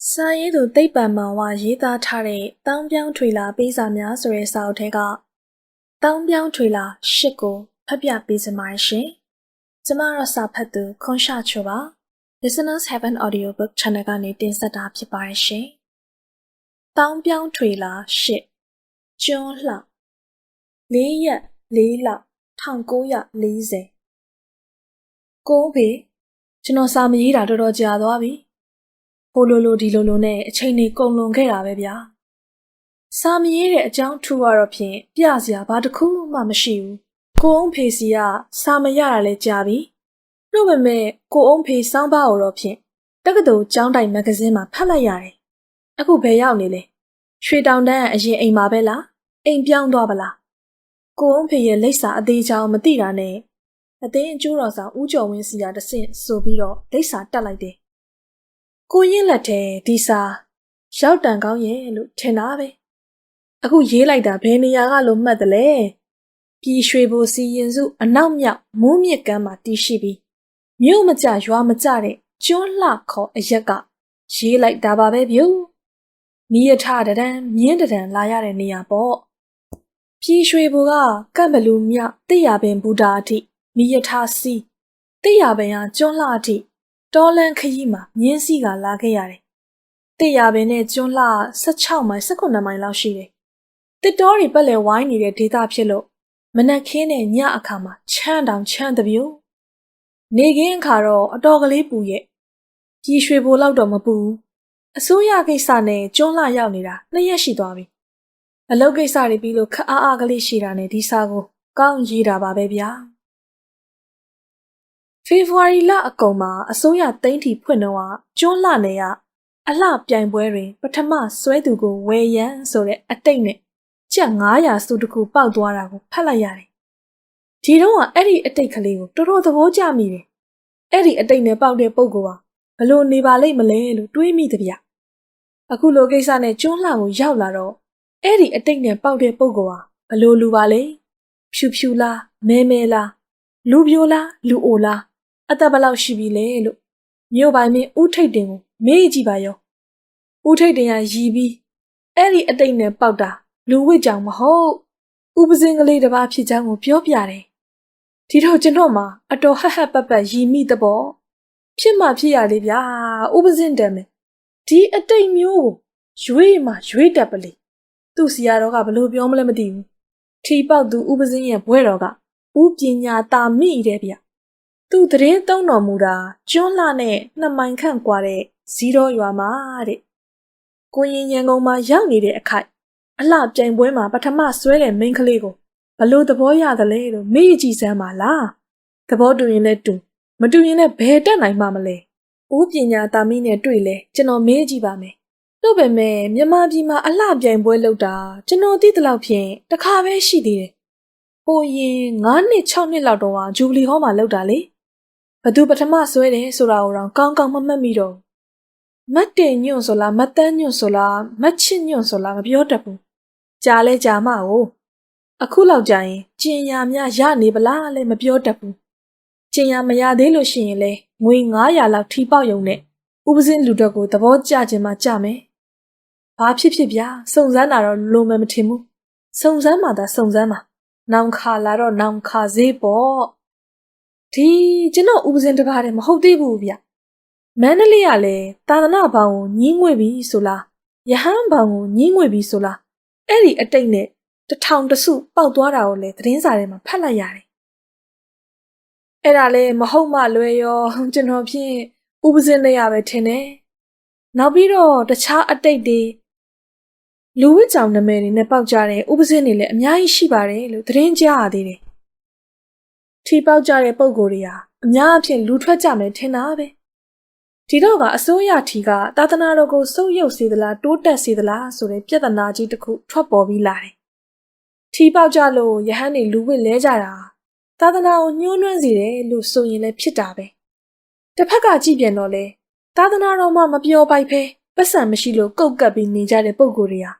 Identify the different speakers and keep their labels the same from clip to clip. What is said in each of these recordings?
Speaker 1: ။စာရေးသူသိပ္ပံမောင်ဝရေးသားထားတဲ့တောင်းပြောင်းထွေလာပေးစာများဆိုတဲ့စာအုပ်ထဲကတောင်းပြောင်းထွေလာရှစ်ကိုဖတ်ပြပေးစမှာရှင်။ကျမတို့စာဖတ်သူခွန်ရှာချိုပါ။ Listeners Heaven Audiobook Channel ကနေတင်ဆက်တာဖြစ်ပါတယ်ရှင်။တောင်းပြောင်းထွေလာရှစ်ကျွန်းလှလေးရက်လေးလ1940ကိုဖေကျွန်တော်စာမရေးတာတော်တော်ကြာသွားပြီ ဟိုလိုလိုဒီလိုလိုနဲ့အချိန်တွေကုန်လွန်ခဲ့တာပဲဗျာစာမရေးတဲ့အကြောင်းထူကတော့ဖြင့်ပြစရာဘာတစ်ခုမှမရှိဘူးကိုအောင်ဖေစီကစာမရတာလဲကြာပြီလို့ပဲမဲ့ကိုအောင်ဖေစောင်းပါတော့ဖြင့်တက္ကသိုလ်ကျောင်းတိုင်မဂ္ဂဇင်းမှာဖတ်လိုက်ရတယ်အခုဘယ်ရောက်နေလဲရွှေတောင်တန်းအရင်အိမ်မှာပဲလားအိမ်ပြောင်းသွားပလားကိုအောင်ဖေရဲ့လိပ်စာအသေးချောင်းမသိတာနဲ့အသိအကျိုးတော်ဆောင်ဦးကျော်ဝင်းစီကတဆင့်ဆိုပြီးတော့လိပ်စာတက်လိုက်တယ်။ ကိုရင်လက်ထဲဒီစာရောက်တန်ကောင်းရဲ့လို့ထင်တာပဲ။အခုရေးလိုက်တာဘယ်နေရာကလို့မှတ်တယ်လဲ။ပြည်ရွှေဘိုစီရင်စုအနောက်မြောက်မူးမြစ်ကမ်းမှာတည်ရှိပြီးမြို့မကြရွာမကြတဲ့ကျွန်းလှခေါ်အရက်ကရေးလိုက်တာပါပဲဗျ။မိရထတဒံမြင်းတဒံလာရတဲ့နေရာပေါ့။ပြည်ရွှေဘိုကကန့်ဘလူမြောက်တိရပင်ဘူတာအထိမိရထားစီးတိရပင်ဟာကျွန်းလှအထိ တောလန်းခရီးမှာမြင်းစီးကလာခဲ့ရတယ်။တိရပင်နဲ့ကျွန်းလှ16မိုင်19မိုင်လောက်ရှိတယ်။တစ်တော်တွေပက်လဲဝိုင်းနေတဲ့ဒေသဖြစ်လို့မနက်ခင်းနဲ့ညအခါမှာချမ်းတောင်ချမ်းတပြို့နေခင်းအခါတော့အတော်ကလေးပူရဲ့ကြီးရွှေဘိုလောက်တော့မပူဘူးအစိုးရကိစ္စနဲ့ကျွန်းလှရောက်နေတာနှစ်ရက်ရှိသွားပြီအလုပ်ကိစ္စတွေပြီးလို့ခအားအားကလေးရှိတာနဲ့ဒီစာကိုကောင်းရေးတာပါပဲဗျာ ဖေဖော်ဝါရီလအကုန်မှာအစိုးရသိန်းထီဖွင့်တော့ကျွန်းလှနယ်ကအလှပြိုင်ပွဲတွင် ပထမဆွဲသူကိုဝယ်ရန်ဆိုတဲ့အတိတ်နဲ့ကျပ်900စုတခုပေါက်သွားတာကိုဖတ်လိုက်ရတယ်။ဒီတော့ကအဲ့ဒီအတိတ်ကလေးကိုတော်တော်သဘောကျမိတယ်။အဲ့ဒီအတိတ်နဲ့ပေါက်တဲ့ပုံကဘလို့နေပါလိမ့်မလဲလို့တွေးမိတဲ့ဗျ။အခုလိုကိစ္စနဲ့ကျွန်းလှကိုရောက်လာတော့အဲ့ဒီအတိတ်နဲ့ပေါက်တဲ့ပုံကဘလို့လူပါလဲ။ဖြူဖြူလားမဲမဲလားလူပြိုလားလူအိုလား အသက်ဘလောက်ရှိပြီလဲလို့မြို့ပိုင်မင်းဦးထိတ်တင်ကိုမေးကြည့်ပါရောဦးထိတ်တင်ကရီပြီးအဲ့ဒီအတိတ်နဲ့ပေါက်တာလူဝစ်ကြောင်မဟုတ်ဥပစင်းကလေးတစ်ပါးဖြစ်ချောင်းကိုပြောပြတယ်ဒီတော့ကျွန်တော်မှအတော်ဟဟပပရီမိတဘောဖြစ်မှဖြစ်ရလေဗျာဥပစင်းတယ်မယ်ဒီအတိတ်မျိုးကိုရွေးမှရွေးတတ်ပလေသူ့စီရတော့ကဘလို့ပြောမလဲမသိဘူးထီပေါက်သူဥပစင်းရဲ့ဘွဲတော်ကဥပညာတာမိတယ်ဗျ သူသတင်းသုံးတော်မူတာကျွန်းလှနဲ့နှစ်မိုင်ခန့်กว่าတဲ့ဇီရောရွာမှာတဲ့ကိုရင်ရန်ကုန်မှာရောက်နေတဲ့အခိုက်အလှပြိုင်ပွဲမှာပထမဆွဲတဲ့မိန်းကလေးကိုဘလို့သဘောရသလဲလို့မေ့ကြည့်စမ်းပါလားသဘောတူရင်လည်းတူမတူရင်လည်းဘယ်တက်နိုင်မှမလဲဦးပညာတာမီနဲ့တွေ့လဲကျွန်တော်မေးကြည့်ပါမယ်တို့ပဲမဲ့မြန်မာပြည်မှာအလှပြိုင်ပွဲလုပ်တာကျွန်တော်သိသလောက်ဖြင့်တစ်ခါပဲရှိသေးတယ်ဟိုရင်9နှစ်6နှစ်လောက်တော့ကဂျူဘလီဟောမှာလုပ်တာလေ ဘသူပထမဆွဲတယ်ဆိုတာကိုတော့ကောင်းကောင်းမမှတ်မိတော့မတ်တင်ညွန့်ဆိုလားမတ်တန်းညွန့်ဆိုလားမတ်ချစ်ညွန့်ဆိုလားမပြောတတ်ဘူးကြာလဲကြာမကိုအခုလောက်ကြာရင်ကျင်ရများရနေပလားလဲမပြောတတ်ဘူးကျင်ရမရသေးလို့ရှိရင်လဲငွေ900လောက်ထိပေါက်ယုံနဲ့ဥပစင်းလူတော့ကိုသဘောကျခြင်းမှကြမယ်ဘာဖြစ်ဖြစ်ဗျာစုံစမ်းတာတော့လိုမယ်မထင်ဘူးစုံစမ်းမှသာစုံစမ်းမှာနောင်ခါလာတော့နောင်ခါဈေးပေါ့ ဒီကျွန်တော်ဥပစင်တကားတည်းမဟုတ်သေးဘူးဗျမန္တလေးကလည်းသာသနာဘောင်ကိုညင်းငွေပြီဆိုလားယဟန်ဘောင်ကိုညင်းငွေပြီဆိုလားအဲ့ဒီအတိတ်နဲ့တထောင်တစုပေါက်သွားတာကိုလည်းသတင်းစာထဲမှာဖတ်လိုက်ရတယ်အဲ့ဒါလည်းမဟုတ်မှလွယ်ရောကျွန်တော်ဖြင့်ဥပစင်နဲ့ရပဲထင်တယ်နောက်ပြီးတော့တခြားအတိတ်တွေလူဝစ်ကြောင်နာမည်တွေနဲ့ပေါက်ကြတဲ့ဥပစင်းတွေလည်းအများကြီးရှိပါတယ်လို့သတင်းကြားရသေးတယ် ထီပေါက်ကြတဲ့ပုံကိုယ်တွေဟာအများအဖြစ်လူထွက်ကြမယ်ထင်တာပဲဒီတော့ကအစိုးရထီကသာသနာတော်ကိုစုပ်ယုပ်စေသလားတိုးတက်စေသလားဆိုတဲ့ပြဿနာကြီးတစ်ခုထွက်ပေါ်ပြီးလာတယ်ထီပေါက်ကြလို့ယဟန်တွေလူဝစ်လဲကြတာသာသနာကိုညှိုးနှွမ်းစေတယ်လို့ဆိုရင်လည်းဖြစ်တာပဲတစ်ဖက်ကကြည့်ပြန်တော့လေသာသနာတော်မှမပြောပိုက်ဖဲပတ်စံမရှိလို့ကုတ်ကပ်ပြီးနေကြတဲ့ပုံကိုယ်တွေဟာ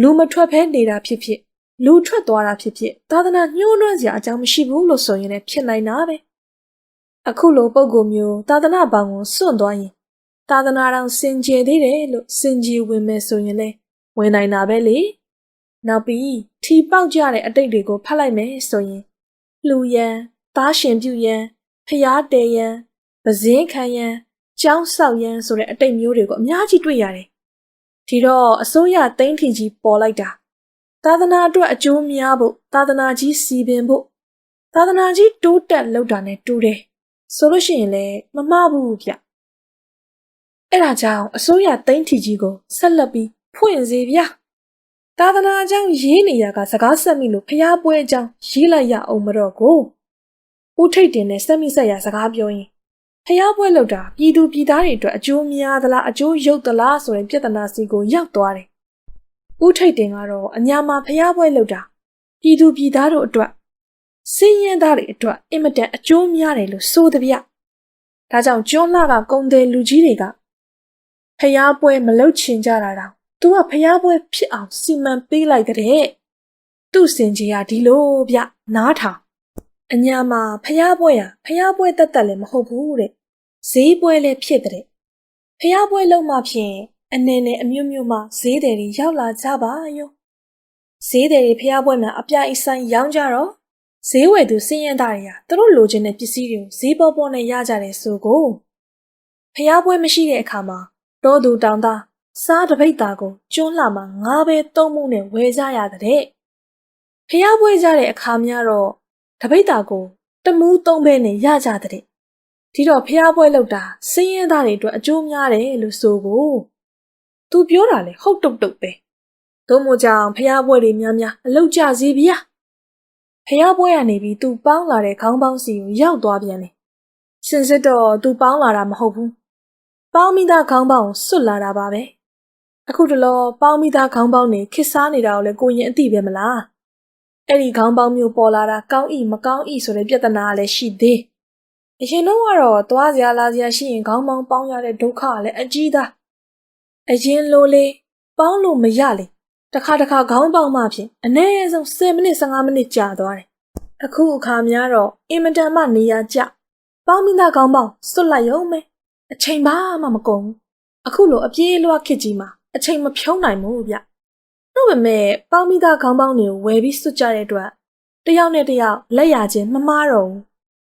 Speaker 1: လူမထွက်ဖဲနေတာဖြစ်ဖြစ် လူထွက်သွားတာဖြစ်ဖြစ်သာသနာညှိုးနှွမ်းစရာအကြောင်းမရှိဘူးလို့ဆိုရင်လည်းဖြစ်နိုင်တာပဲအခုလိုပုံကိုမျိုးသာသနာဘောင်ကိုစွန့်သွားရင်သာသနာတော်စင်ကြယ်သေးတယ်လို့စင်ကြယ်ဝင်မယ်ဆိုရင်လေဝင်နိုင်တာပဲလေနောက်ပြီးထီပေါက်ကြတဲ့အတိတ်တွေကိုဖတ်လိုက်မယ်ဆိုရင်လှူရန်သားရှင်ပြုရန်ဖျားတဲရန်ပဇင်းခံရန်ကျောင်းဆောက်ရန်ဆိုတဲ့အတိတ်မျိုးတွေကိုအများကြီးတွေ့ရတယ်ဒီတော့အစိုးရသိန်းထီကြီးပေါ်လိုက်တာ သာသနာအတွက်အကျိုးများဖို့သာသနာကြီးစီပင်ဖို့သာသနာကြီးတိုးတက်လောက်တာနဲ့တူတယ်ဆိုလို့ရှိရင်လည်းမမဘူးဗျအဲ့ဒါကြောင့်အစိုးရသိန်းထီကြီးကိုဆက်လက်ပြီးဖွင့်စေဗျာသာသနာအကြောင်းရေးနေရကစကားဆက်မိလို့ဖျားပွဲအကြောင်းရေးလိုက်ရအောင်မတော့ကိုဦးထိတ်တင်နဲ့ဆက်မိဆက်ရစကားပြောရင်ဖျားပွဲလောက်တာပြည်သူပြည်သားတွေအတွက်အကျိုးများသလားအကျိုးရုပ်သလားဆိုရင်ပြဿနာစီကိုရောက်သွားတယ် ဦးထိတ်တင်ကတော့အညာမှာဖျားပွဲလောက်တာပြည်သူပြည်သားတို့အတွက်စင်းရဲသားတွေအတွက်အင်မတန်အကျိုးများတယ်လို့ဆိုသည်ဗျဒါကြောင့်ကျွန်းလာကကုံတယ်လူကြီးတွေကဖျားပွဲမလုပ်ချင်ကြတာတော့သူကဖျားပွဲဖြစ်အောင်စီမံပေးလိုက်တဲ့သူ့စင်ကြီးကဒီလိုဗျနားထောင်အညာမှာဖျားပွဲရဖျားပွဲတက်တက်လည်းမဟုတ်ဘူးတဲ့ဈေးပွဲလည်းဖြစ်တဲ့ဖျားပွဲလုံးမှဖြင့် အနေနဲ့အမျိုးမျိုးမှဈေးတယ်တွေရောက်လာကြပါယောဈေးတယ်တွေဖျားပွဲမှာအပြအိဆိုင်ရောင်းကြတော့ဈေးဝယ်သူစင်းရဲသားတွေကသူတို့လိုချင်တဲ့ပစ္စည်းတွေကိုဈေးပေါ်ပေါ်နဲ့ရကြတယ်ဆိုကိုဖျားပွဲမရှိတဲ့အခါမှာတောသူတောင်သားစားတပိတ်သားကိုကျွန်းလာမှာငါးပဲသုံးမှုနဲ့ဝယ်ကြရတဲ့ဖျားပွဲကြတဲ့အခါများတော့တပိတ်သားကိုတမူးသုံးပဲနဲ့ရကြတဲ့ဒီတော့ဖျားပွဲလောက်တာစင်းရဲသားတွေအတွက်အကျိုးများတယ်လို့ဆိုကို သူပြောတာလေဟုတ်တုတ်တုတ်ပဲသို့မို့ကြောင့်ဖျားပွဲတွေများများအလောက်ကြစီဗျာဖျားပွဲကနေပြီးသူပေါင်းလာတဲ့ခေါင်းပေါင်းစီကိုရောက်သွားပြန်တယ်စင်စစ်တော့သူပေါင်းလာတာမဟုတ်ဘူးပေါင်းမိသားခေါင်းပေါင်းကိုစွတ်လာတာပါပဲအခုတလောပေါင်းမိသားခေါင်းပေါင်းနေခစ်စားနေတာကိုလည်းကိုရင်အသိပဲမလားအဲ့ဒီခေါင်းပေါင်းမျိုးပေါ်လာတာကောင်းဤမကောင်းဤဆိုတဲ့ပြဿနာကလည်းရှိသေးအရင်တော့ကတော့သွားစရာလာစရာရှိရင်ခေါင်းပေါင်းပေါင်းရတဲ့ဒုက္ခကလည်းအကြီးသား အရင်လိုလေပေါင်းလို့မရလေတခါတခါခေါင်းပေါင်းမှဖြင့်အနည်းဆုံး10မိနစ်15မိနစ်ကြာသွားတယ်အခုအခါများတော့အင်မတန်မှနေရာကျပေါင်းမိသားခေါင်းပေါင်းစွတ်လိုက်ရုံပဲအချိန်ဘာမှမကုန်ဘူးအခုလိုအပြေးလွှားခစ်ကြီးမှာအချိန်မဖြုံးနိုင်ဘူးဗျ။နှုတ်ပေမဲ့ပေါင်းမိသားခေါင်းပေါင်းတွေကိုဝယ်ပြီးစွတ်ကြတဲ့အတွက်တယောက်နဲ့တယောက်လက်ရချင်းမမားတော့ဘူး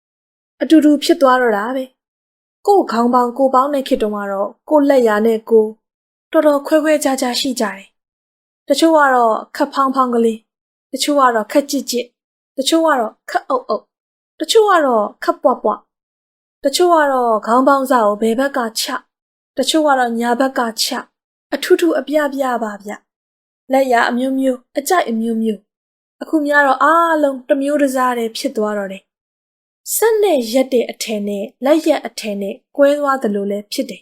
Speaker 1: ။အတူတူဖြစ်သွားတော့တာပဲ။ကို့ခေါင်းပေါင်းကိုပေါင်းနဲ့ခစ်တုံးကတော့ကို့လက်ရနဲ့ကို တော်တော်ခွဲခွဲခြားခြားရှိကြတယ်။တချို့ကတော့ခက်ဖောင်းဖောင်းကလေးတချို့ကတော့ခက်ကြစ်ကြစ်တချို့ကတော့ခက်အုပ်အုပ်တချို့ကတော့ခက်ပွားပွားတချို့ကတော့ခေါင်းပေါင်းစားကိုဘယ်ဘက်ကချတချို့ကတော့ညာဘက်ကချအထူးထူးအပြပြပါဗျလက်ရအမျိုးမျိုးအကြိုက်အမျိုးမျိုးအခုများတော့အားလုံးတစ်မျိုးတစ်စားတည်းဖြစ်သွားတော့တယ်ဆက်နဲ့ရက်တဲ့အထည်နဲ့လက်ရက်အထည်နဲ့ကွဲသွားသလိုလည်းဖြစ်တယ်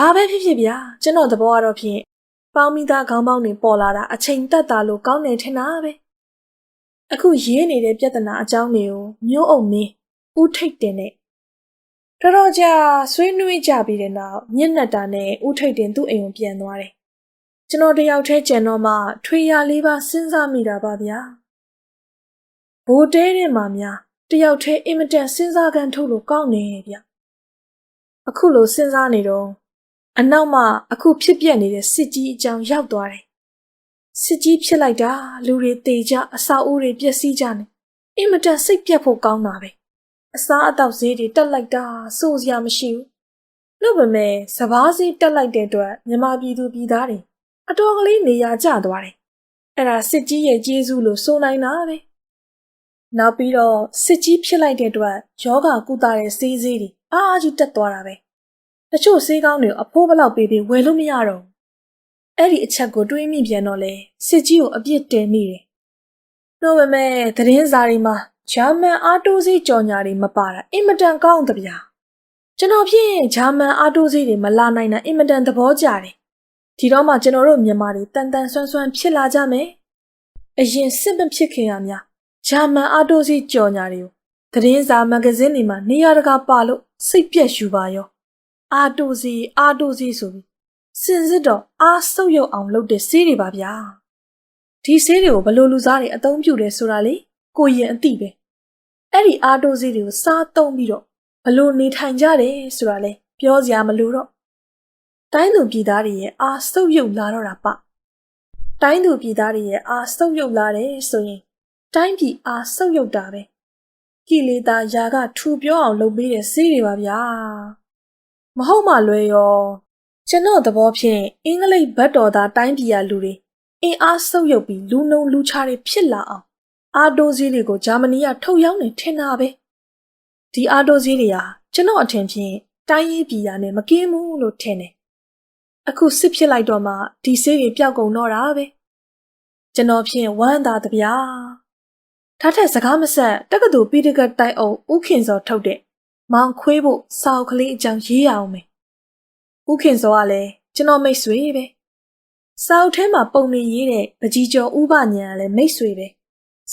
Speaker 1: ဘာပဲဖြစ်ဖြစ်ဗျာကျွန်တော်သဘောကတော့ဖြင့်ပေါင်းမိသားခေါင်းပေါင်းတွေပေါ်လာတာအချိန်တက်တာလို့ကောင်းနေထင်တာပဲအခုရေးနေတဲ့ပြဿနာအကြောင်းတွေကိုမျိုးအုံမင်းဦးထိတ်တင်နဲ့တော်တော်ကြာဆွေးနွေးကြပြီးတဲ့နောက်ညက်နက်တာနဲ့ဦးထိတ်တင်သူ့အိမ်ကိုပြန်သွားတယ်။ကျွန်တော်တယောက်တည်းကြံတော့မှထွေရလေးပါစဉ်းစားမိတာပါဗျာ။ဘိုးတဲတဲ့မှာများတယောက်တည်းအင်မတန်စဉ်းစားကန်ထုတ်လို့ကောင်းနေဗျ။အခုလိုစဉ်းစားနေတော့ အနောက်မှာအခုဖြစ်ပျက်နေတဲ့စစ်ကြီးအကြောင်းရောက်သွားတယ်။စစ်ကြီးဖြစ်လိုက်တာလူတွေတေကြအစာအိုးတွေပျက်စီးကြနေအင်မတန်စိတ်ပြတ်ဖို့ကောင်းတာပဲအစားအသောက်ဈေးတွေတက်လိုက်တာစိုးစရာမရှိဘူး။လို့ပဲမဲ့စပားဈေးတက်လိုက်တဲ့အတွက်မြန်မာပြည်သူပြည်သားတွေအတော်ကလေးနေရာကျသွားတယ်။အဲ့ဒါစစ်ကြီးရဲ့ကျေးဇူးလို့ဆိုနိုင်တာပဲ။နောက်ပြီးတော့စစ်ကြီးဖြစ်လိုက်တဲ့အတွက်ယောဂကုသတဲ့ဈေးဈေးတွေအားကြီးတက်သွားတာပဲ။ တချို့ဈေးကောင်းတွေအဖိုးဘလောက်ပေးပြီးဝယ်လို့မရတော့ဘူး။အဲ့ဒီအချက်ကိုတွေးမိပြန်တော့လေစစ်ကြီးကိုအပြစ်တင်မိတယ်။လို့ပဲမဲ့သတင်းစာတွေမှာဂျာမန်အာတိုးစီးကြော်ညာတွေမပါတာအင်မတန်ကောင်းတဗျာကျွန်တော်ဖြင့်ဂျာမန်အာတိုးစီးတွေမလာနိုင်တာအင်မတန်သဘောကျတယ်ဒီတော့မှကျွန်တော်တို့မြန်မာတွေတန်တန်ဆွမ်းဆွမ်းဖြစ်လာကြမယ်အရင်စစ်မဖြစ်ခင်ရများဂျာမန်အာတိုးစီးကြော်ညာတွေကိုသတင်းစာမဂ္ဂဇင်းတွေမှာနေရာတကာပါလို့စိတ်ပြက်ယူပါရော အာတိုးစီးအာတိုးစီးဆိုပြီးစင်စစ်တော့အားဆုပ်ယုပ်အောင်လုပ်တဲ့ဆေးတွေပါဗျာဒီဆေးတွေကိုဘလို့လူစားတွေအသုံးပြုတယ်ဆိုတာလေကိုရင်အသိပဲအဲ့ဒီအာတိုးစီးတွေကိုစားသုံးပြီးတော့ဘလို့နေထိုင်ကြတယ်ဆိုတာလဲပြောစရာမလိုတော့တိုင်းသူပြည်သားတွေရဲ့အာဆုပ်ယုပ်လာတော့တာပတိုင်းသူပြည်သားတွေရဲ့အာဆုပ်ယုပ်လာတယ်ဆိုရင်တိုင်းပြည်အာဆုပ်ယုပ်တာပဲကိလေသာယာကထူပြောအောင်လုပ်ပေးတဲ့စေးတွေပါဗျာ မဟုတ်မှလွယ်ရောကျွန်တော်သဘောဖြင့်အင်္ဂလိပ်ဘတ်တော်သားတိုင်းပြည်ရလူတွေအင်အားဆုပ်ယုပ်ပြီးလူနှုံလူချတွေဖြစ်လာအောင်အာတိုဈေးတွေကိုဂျာမနီကထုတ်ရောင်းနေထင်တာပဲဒီအာတိုဈေးတွေဟာကျွန်တော်အထင်ဖြင့်တိုင်းရေးပြည်ရနဲ့မကင်းဘူးလို့ထင်တယ်အခုစစ်ဖြစ်လိုက်တော့မှဒီဈေးတွေပျောက်ကုန်တော့တာပဲကျွန်တော်ဖြင့်ဝမ်းသာတဗျာထားထက်စကားမဆက်တက္ကသိုလ်ပိဋကတ်တိုက်အုပ်ဥခင်စောထုတ်တဲ့ မောင်ခွေးဖို့စာအုပ်ကလေးအကြောင်းရေးရအောင်မယ်ဥခင်စောကလည်းကျွန်တော်မိတ်ဆွေပဲစာအုပ်ထဲမှာပုံနေရေးတဲ့ပကြီးကျော်ဥပညာကလည်းမိတ်ဆွေပဲ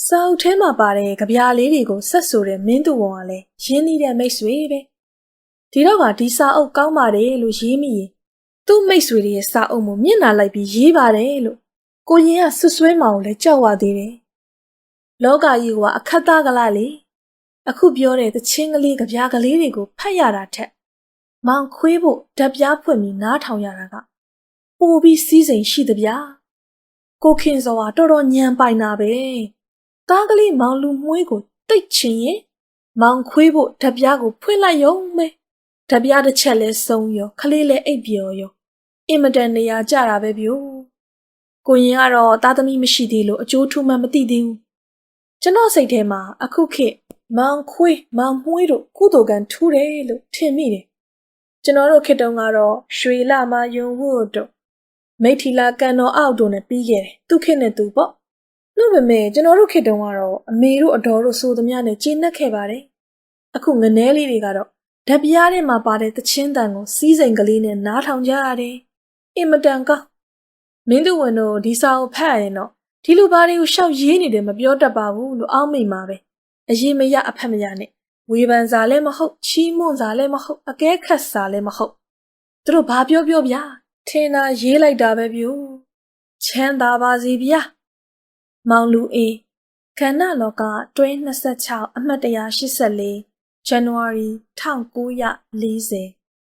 Speaker 1: စာအုပ်ထဲမှာပါတဲ့ကြပြားလေးတွေကိုဆက်ဆိုတဲ့မင်းသူဝန်ကလည်းရင်းနှီးတဲ့မိတ်ဆွေပဲဒီတော့ကဒီစာအုပ်ကောင်းပါတယ်လို့ရေးမိရင်သူ့မိတ်ဆွေတွေရဲ့စာအုပ်ကိုမျက်နှာလိုက်ပြီးရေးပါတယ်လို့ကိုရင်ကဆွဆွဲမအောင်လဲကြောက်ရသေးတယ်လောကကြီးကအခက်သားကလားလေ အခုပြောတဲ့သချင်းကလေးကြပြားကလေးတွေကိုဖတ်ရတာထက်မောင်ခွေးဖို့ဓာတ်ပြားဖွင့်ပြီးနားထောင်ရတာကပိုပြီးစီးစိမ်ရှိသဗျာကိုခင်စောဟာတော်တော်ညံပိုင်တာပဲသားကလေးမောင်လူမွှေးကိုတိတ်ချင်ရင်မောင်ခွေးဖို့ဓာတ်ပြားကိုဖွင့်လိုက်ရုံပဲဓာတ်ပြားတစ်ချက်လဲစုံရောခလေးလဲအိပ်ပျော်ရောအင်မတန်နေရာကြတာပဲဗျို့ကိုရင်ကတော့သားသမီးမရှိသေးလို့အကျိုးထူးမှမသိသေးဘူးကျွန်တော်စိတ်ထဲမှာအခုခေတ် မောင်ခွေးမောင်မွှေးတို့ကုသိုလ်ကံထူးတယ်လို့ထင်မိတယ်ကျွန်တော်တို့ခေတ်တုန်းကတော့ရွှေလာမယုံဝတ်တို့မိထီလာကန်တော်အောက်တို့နဲ့ပြီးခဲ့တယ်သူခေတ်နဲ့သူပေါ့နှုတ်ပေမဲ့ကျွန်တော်တို့ခေတ်တုန်းကတော့အမေတို့အတော်တို့ဆိုသမျှနဲ့ကျေနပ်ခဲ့ပါတယ်အခုငနဲလေးတွေကတော့ဓာတ်ပြားထဲမှာပါတဲ့သချင်းတန်ကိုစီးစိမ်ကလေးနဲ့နားထောင်ကြရတယ်အင်မတန်ကောင်းမင်းတို့ဝင်တို့ဒီစာကိုဖတ်ရင်တော့ဒီလိုဘာတွေကိုရှောက်ရေးနေတယ်မပြောတတ်ပါဘူးလို့အောက်မိတ်မှာပဲ အရေးမရအဖက်မရနဲ့ဝေဖန်စာလည်းမဟုတ်ချီးမွမ်းစာလည်းမဟုတ်အကဲခတ်စာလည်းမဟုတ်သူတို့ဘာပြောပြောဗျာထင်တာရေးလိုက်တာပဲပြို့ချမ်းသာပါစေဗျာမောင်လူအေးခန္ဓာလောကတွဲ26အမှတ်184 January 1940